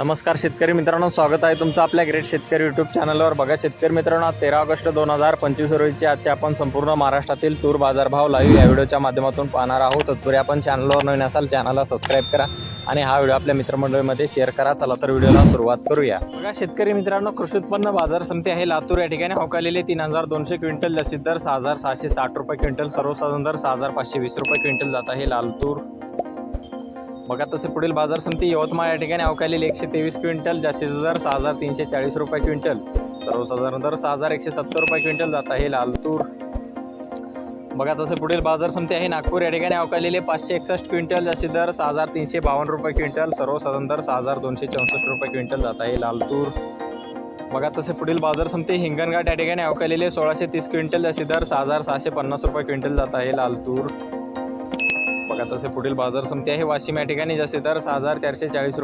नमस्कार शेतकरी मित्रांनो स्वागत आहे तुमचं आपल्या ग्रेट शेतकरी यूट्यूब चॅनलवर बघा शेतकरी मित्रांनो तेरा ऑगस्ट दोन हजार पंचवीस रोजीची आजचे आपण संपूर्ण महाराष्ट्रातील तूर बाजारभाव लाईव्ह या व्हिडिओच्या माध्यमातून पाहणार आहोत. तत्पूर्वी आपण चॅनलवर नवीन असाल चॅनलला सबस्क्राईब करा आणि हा व्हिडिओ आपल्या मित्रमंडळीमध्ये शेअर करा. चला तर व्हिडिओला सुरुवात करूया. बघा शेतकरी मित्रांनो कृषी उत्पन्न बाजार समिती आहे लातूर. या ठिकाणी अवकालेले तीन हजार दोनशे क्विंटल जास्तीत दर सहा हजार सहाशे साठ रुपये क्विंटल सर्वसाधारण दर सहा हजार पाचशे वीस रुपये क्विंटल जात आहे लालतूर बघा तसे पुढील बाजार समिती यवतमाळ या ठिकाणी अवकालेली एकशे तेवीस क्विंटल जास्तीचा दर सहा हजार तीनशे चाळीस रुपये क्विंटल. सर्वसाधारण दर सहा हजार एकशे सत्तर रुपये क्विंटल जात आहे लालतूर. बघा तसे पुढील बाजार समिती आहे नागपूर या ठिकाणी अवकालेले पाचशे एकसष्ट क्विंटल जास्तीत दर सहा हजार तीनशे बावन्न रुपये क्विंटल सर्वसाधारण दर सहा हजार दोनशे चौसष्ट रुपये क्विंटल जात आहे लालतूर. बघा तसे पुढील बाजार समिती हिंगणघाट या ठिकाणी अवकालेले सोळाशे तीस क्विंटल जास्तीत दर सहा हजार सहाशे पन्नास रुपये क्विंटल जात आहे लालतूर. बघा तसे पुढील बाजार समिती आहे. वाशिम या ठिकाणी जास्तीत दर सहा हजार चारशे चाळीस रुपये